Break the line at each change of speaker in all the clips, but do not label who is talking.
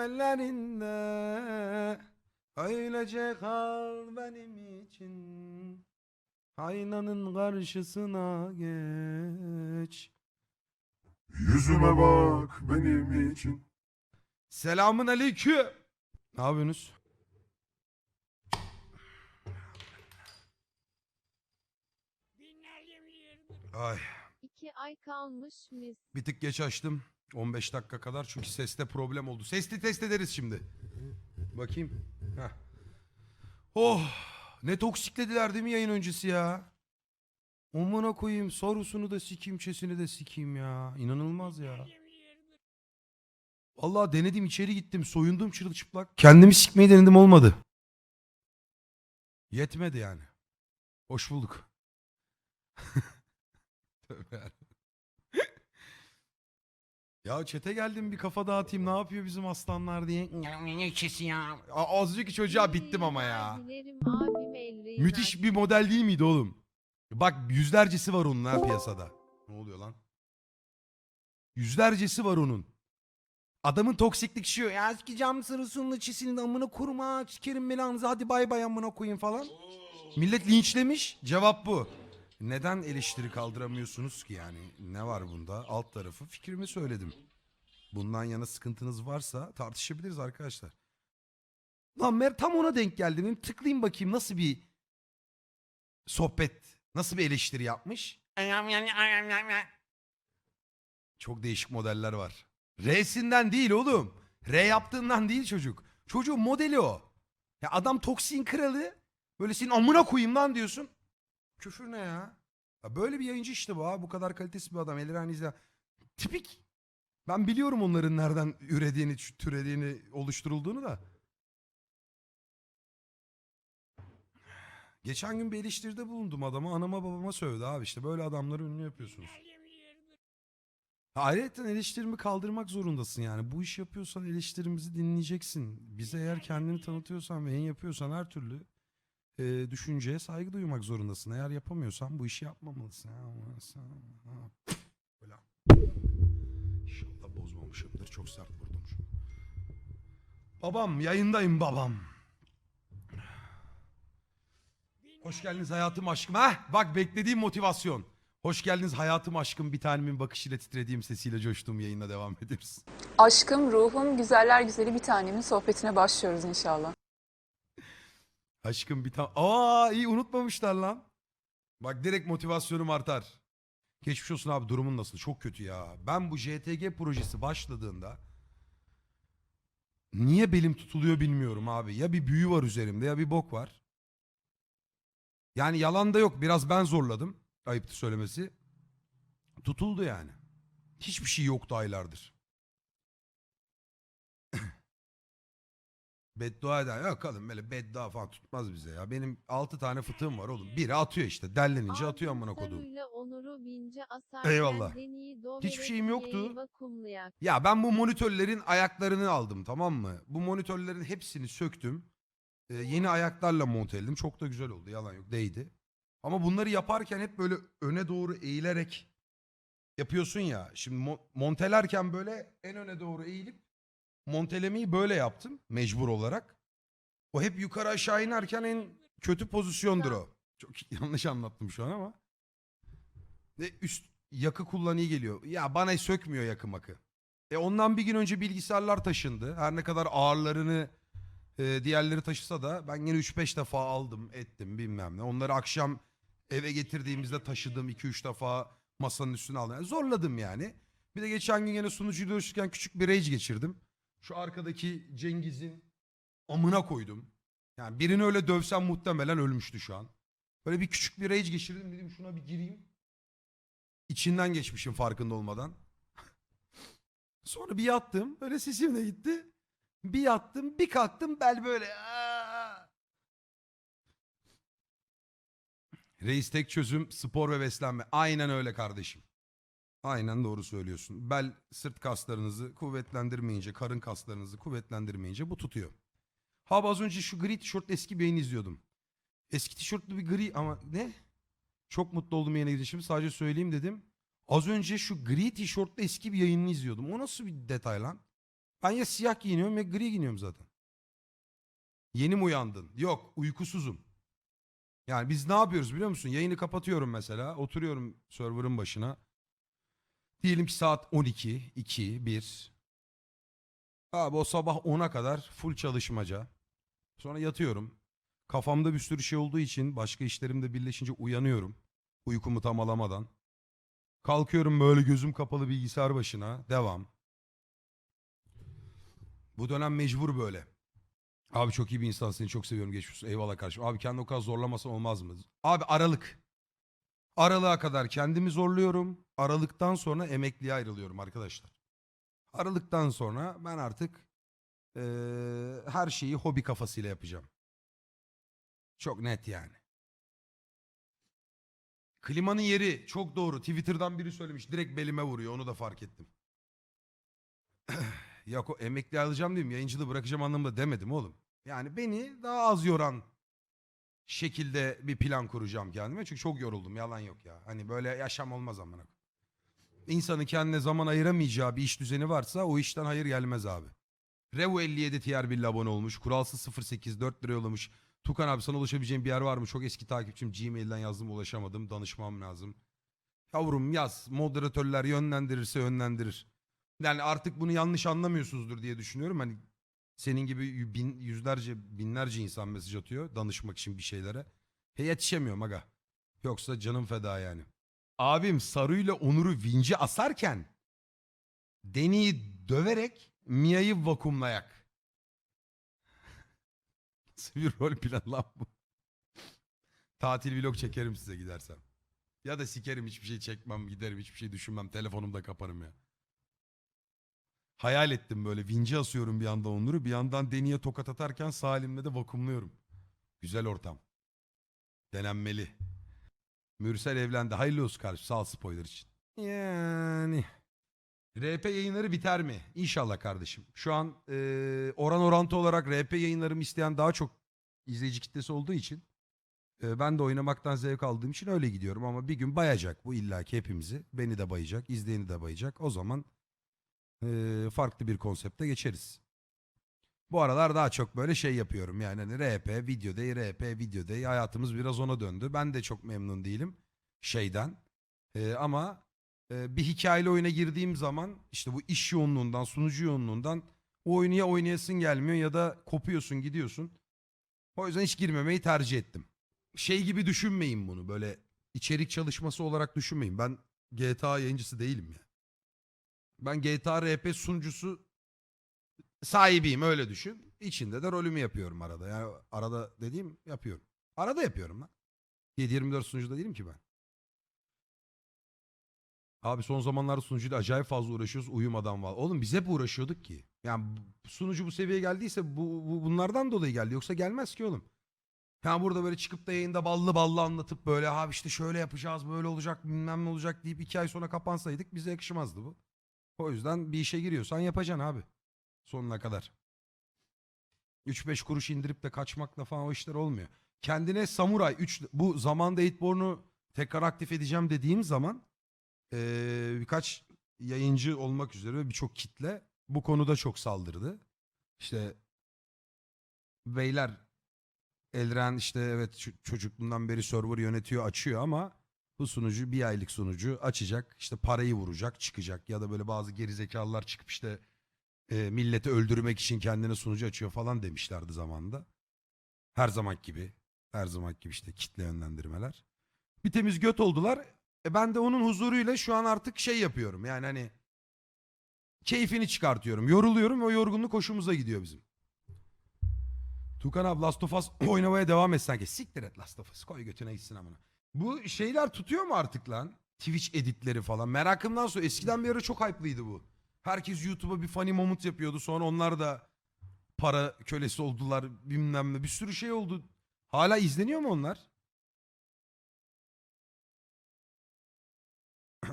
ellerinde Öylece kal benim için Aynanın karşısına geç
Yüzüme bak benim için.
Selamun aleyküm. Ne yapıyorsunuz? Ay
İki ay kalmış mis.
bir tık geç açtım. 15 dakika kadar çünkü seste problem oldu. Sesli test ederiz şimdi. Bakayım. Heh. Oh ne toksiklediler değil mi yayın öncesi ya? Omuna koyayım sorusunu da sikeyim çesini de sikeyim ya. İnanılmaz ya. Vallahi denedim içeri gittim soyundum çırılçıplak. Kendimi sikmeyi denedim olmadı. Yetmedi yani. Hoş bulduk. Tövbe. Ya çete geldim bir kafa dağıtayım ne yapıyor bizim aslanlar diye. Ne çesi ya. A- Azıcık çocuğa bittim ama ya. Müthiş bir model değil miydi oğlum? Bak yüzlercesi var onun ha piyasada. Ne oluyor lan? Yüzlercesi var onun. Adamın toksiklik şu. Ya sikeceğim sırısının çisinin amına kurma. Sikerim belanızı hadi bay bay amına koyayım falan. Millet linçlemiş. Cevap bu. Neden eleştiri kaldıramıyorsunuz ki yani? Ne var bunda? Alt tarafı fikrimi söyledim. Bundan yana sıkıntınız varsa tartışabiliriz arkadaşlar. Lan Mer tam ona denk geldim. Benim tıklayayım bakayım nasıl bir sohbet, nasıl bir eleştiri yapmış. Çok değişik modeller var. R'sinden değil oğlum. R yaptığından değil çocuk. Çocuğun modeli o. Ya adam toksiğin kralı. Böyle senin amına koyayım lan diyorsun. Küfür ne ya? ya böyle bir yayıncı işte bu ha. Bu kadar kalitesiz bir adam. Eliren izle. Tipik. Ben biliyorum onların nereden ürediğini, türediğini, oluşturulduğunu da. Geçen gün bir eleştiride bulundum adama. Anama babama sövdü abi işte. Böyle adamları ünlü yapıyorsunuz. Ayrıca eleştirimi kaldırmak zorundasın yani. Bu iş yapıyorsan eleştirimizi dinleyeceksin. Bize eğer kendini tanıtıyorsan ve yayın yapıyorsan her türlü e, düşünceye saygı duymak zorundasın. Eğer yapamıyorsan bu işi yapmamalısın. Böyle. İnşallah bozmamışımdır. Çok sert vurdum şu. Babam yayındayım babam. Hoş geldiniz hayatım aşkım. Heh, bak beklediğim motivasyon. Hoş geldiniz hayatım aşkım bir tanemin bakışıyla titrediğim sesiyle coştuğum yayına devam ediyoruz.
Aşkım, ruhum, güzeller güzeli bir tanemin sohbetine başlıyoruz inşallah.
Aşkım bir tane... Aa iyi unutmamışlar lan. Bak direkt motivasyonum artar. Geçmiş olsun abi durumun nasıl? Çok kötü ya. Ben bu JTG projesi başladığında niye belim tutuluyor bilmiyorum abi. Ya bir büyü var üzerimde ya bir bok var. Yani yalan da yok. Biraz ben zorladım. Ayıptır söylemesi. Tutuldu yani. Hiçbir şey yoktu aylardır. Beddua eden yok oğlum böyle beddua falan tutmaz bize ya. Benim 6 tane fıtığım var oğlum. Biri atıyor işte. Dellenince atıyor amına kodum. Eyvallah. Hiçbir şeyim yoktu. Ya ben bu monitörlerin ayaklarını aldım tamam mı? Bu monitörlerin hepsini söktüm. Ee, yeni ayaklarla monte edildim. Çok da güzel oldu yalan yok değdi. Ama bunları yaparken hep böyle öne doğru eğilerek yapıyorsun ya. Şimdi mo- montelerken böyle en öne doğru eğilip montelemeyi böyle yaptım mecbur olarak. O hep yukarı aşağı inerken en kötü pozisyondur o. Çok yanlış anlattım şu an ama. Ve üst yakı kullanıyı geliyor. Ya bana sökmüyor yakı makı. E ondan bir gün önce bilgisayarlar taşındı. Her ne kadar ağırlarını e, diğerleri taşısa da ben yine 3-5 defa aldım ettim bilmem ne. Onları akşam eve getirdiğimizde taşıdım 2-3 defa masanın üstüne aldım. Yani zorladım yani. Bir de geçen gün yine sunucuyu görüşürken küçük bir rage geçirdim. Şu arkadaki Cengiz'in amına koydum. Yani birini öyle dövsem muhtemelen ölmüştü şu an. Böyle bir küçük bir rage geçirdim dedim şuna bir gireyim. İçinden geçmişim farkında olmadan. Sonra bir yattım. Böyle sesim de gitti. Bir yattım, bir kalktım bel böyle. Aa! Reis tek çözüm spor ve beslenme. Aynen öyle kardeşim. Aynen doğru söylüyorsun. Bel sırt kaslarınızı kuvvetlendirmeyince, karın kaslarınızı kuvvetlendirmeyince bu tutuyor. Ha az önce şu gri tişörtlü eski bir izliyordum. Eski tişörtlü bir gri ama ne? Çok mutlu oldum yayına gidişim. Sadece söyleyeyim dedim. Az önce şu gri tişörtlü eski bir yayını izliyordum. O nasıl bir detay lan? Ben ya siyah giyiniyorum ya gri giyiniyorum zaten. Yeni mi uyandın? Yok uykusuzum. Yani biz ne yapıyoruz biliyor musun? Yayını kapatıyorum mesela. Oturuyorum server'ın başına. Diyelim ki saat 12, 2, 1. Abi o sabah 10'a kadar full çalışmaca. Sonra yatıyorum. Kafamda bir sürü şey olduğu için başka işlerimde birleşince uyanıyorum. Uykumu tam alamadan. Kalkıyorum böyle gözüm kapalı bilgisayar başına. Devam. Bu dönem mecbur böyle. Abi çok iyi bir insansın. Seni çok seviyorum. Geçmiş olsun. Eyvallah kardeşim. Abi kendi o kadar zorlamasan olmaz mı? Abi aralık. Aralığa kadar kendimi zorluyorum. Aralıktan sonra emekliye ayrılıyorum arkadaşlar. Aralıktan sonra ben artık eee, her şeyi hobi kafasıyla yapacağım. Çok net yani. Klimanın yeri çok doğru. Twitter'dan biri söylemiş. Direkt belime vuruyor. Onu da fark ettim. O emekli alacağım diyeyim. Yayıncılığı bırakacağım anlamında demedim oğlum. Yani beni daha az yoran şekilde bir plan kuracağım kendime. Çünkü çok yoruldum. Yalan yok ya. Hani böyle yaşam olmaz amına. İnsanın kendine zaman ayıramayacağı bir iş düzeni varsa o işten hayır gelmez abi. Revo 57 tier 1 abone olmuş. Kuralsız 08 4 lira yollamış. Tukan abi sana ulaşabileceğim bir yer var mı? Çok eski takipçim. Gmail'den yazdım ulaşamadım. Danışmam lazım. Yavrum yaz. Moderatörler yönlendirirse yönlendirir. Yani artık bunu yanlış anlamıyorsunuzdur diye düşünüyorum. Hani senin gibi bin, yüzlerce binlerce insan mesaj atıyor danışmak için bir şeylere. He yetişemiyorum aga. Yoksa canım feda yani. Abim Saru'yla Onur'u vinci asarken Deni'yi döverek Mia'yı vakumlayak. Nasıl bir rol plan lan bu? Tatil vlog çekerim size gidersem. Ya da sikerim hiçbir şey çekmem giderim hiçbir şey düşünmem telefonumda kaparım ya. Hayal ettim böyle vinci asıyorum bir anda Onur'u bir yandan Deni'ye tokat atarken sağ elimle de vakumluyorum. Güzel ortam. Denenmeli. Mürsel evlendi. Hayırlı olsun kardeşim. Sağ ol spoiler için. Yani. RP yayınları biter mi? İnşallah kardeşim. Şu an e, oran orantı olarak RP yayınlarımı isteyen daha çok izleyici kitlesi olduğu için e, ben de oynamaktan zevk aldığım için öyle gidiyorum ama bir gün bayacak bu illaki hepimizi. Beni de bayacak, izleyeni de bayacak. O zaman e, farklı bir konsepte geçeriz. Bu aralar daha çok böyle şey yapıyorum yani hani RP, video day, RP, video day hayatımız biraz ona döndü. Ben de çok memnun değilim şeyden. Ee, ama e, bir hikayeli oyuna girdiğim zaman işte bu iş yoğunluğundan, sunucu yoğunluğundan o oyunu ya oynayasın gelmiyor ya da kopuyorsun gidiyorsun. O yüzden hiç girmemeyi tercih ettim. Şey gibi düşünmeyin bunu böyle içerik çalışması olarak düşünmeyin. Ben GTA yayıncısı değilim ya. Ben GTA RP sunucusu sahibiyim öyle düşün. İçinde de rolümü yapıyorum arada. Yani arada dediğim yapıyorum. Arada yapıyorum lan. 7-24 sunucuda değilim ki ben. Abi son zamanlarda sunucuyla acayip fazla uğraşıyoruz uyumadan var. Oğlum biz hep uğraşıyorduk ki. Yani sunucu bu seviyeye geldiyse bu, bu bunlardan dolayı geldi. Yoksa gelmez ki oğlum. Yani burada böyle çıkıp da yayında ballı ballı anlatıp böyle abi işte şöyle yapacağız böyle olacak bilmem ne olacak deyip iki ay sonra kapansaydık bize yakışmazdı bu. O yüzden bir işe giriyorsan yapacaksın abi. Sonuna kadar. 3-5 kuruş indirip de kaçmakla falan o işler olmuyor. Kendine samuray 3 bu zamanda Eightborn'u tekrar aktif edeceğim dediğim zaman eee, birkaç yayıncı olmak üzere birçok kitle bu konuda çok saldırdı. İşte beyler Elren işte evet çocukluğundan beri server yönetiyor açıyor ama bu sunucu bir aylık sunucu açacak işte parayı vuracak çıkacak ya da böyle bazı gerizekalılar çıkıp işte e, milleti öldürmek için kendine sunucu açıyor falan demişlerdi zamanında. Her zaman gibi. Her zaman gibi işte kitle yönlendirmeler. Bir temiz göt oldular. E ben de onun huzuruyla şu an artık şey yapıyorum. Yani hani keyfini çıkartıyorum. Yoruluyorum ve o yorgunluk hoşumuza gidiyor bizim. Tukan abi Last of Us oynamaya devam etsen ki. Siktir et Last of Us. Koy götüne gitsin amına. Bu şeyler tutuyor mu artık lan? Twitch editleri falan. Merakımdan sonra eskiden bir ara çok hype'lıydı bu. Herkes YouTube'a bir funny moment yapıyordu. Sonra onlar da para kölesi oldular bilmem ne. Bir sürü şey oldu. Hala izleniyor mu onlar?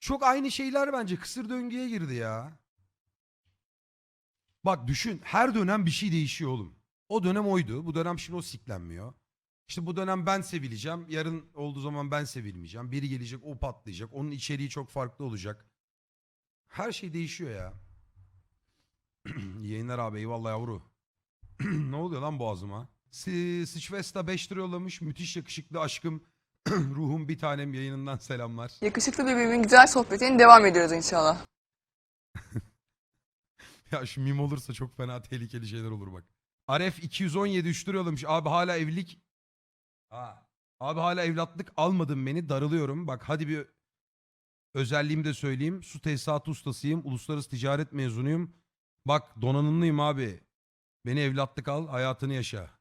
Çok aynı şeyler bence kısır döngüye girdi ya. Bak düşün her dönem bir şey değişiyor oğlum. O dönem oydu. Bu dönem şimdi o siklenmiyor. İşte bu dönem ben sevileceğim. Yarın olduğu zaman ben sevilmeyeceğim. Biri gelecek o patlayacak. Onun içeriği çok farklı olacak. Her şey değişiyor ya. Yayınlar abi eyvallah yavru. ne oluyor lan boğazıma? Sıçvesta 5 lira yollamış. Müthiş yakışıklı aşkım. Ruhum bir tanem yayınından selamlar.
Yakışıklı birbirimin güzel sohbetine devam ediyoruz inşallah.
Ya şu mim olursa çok fena tehlikeli şeyler olur bak. Aref 217 3 lira yollamış. Abi hala evlilik. Ha. Abi hala evlatlık almadın beni darılıyorum. Bak hadi bir özelliğimi de söyleyeyim. Su tesisatı ustasıyım. Uluslararası ticaret mezunuyum. Bak donanımlıyım abi. Beni evlatlık al hayatını yaşa.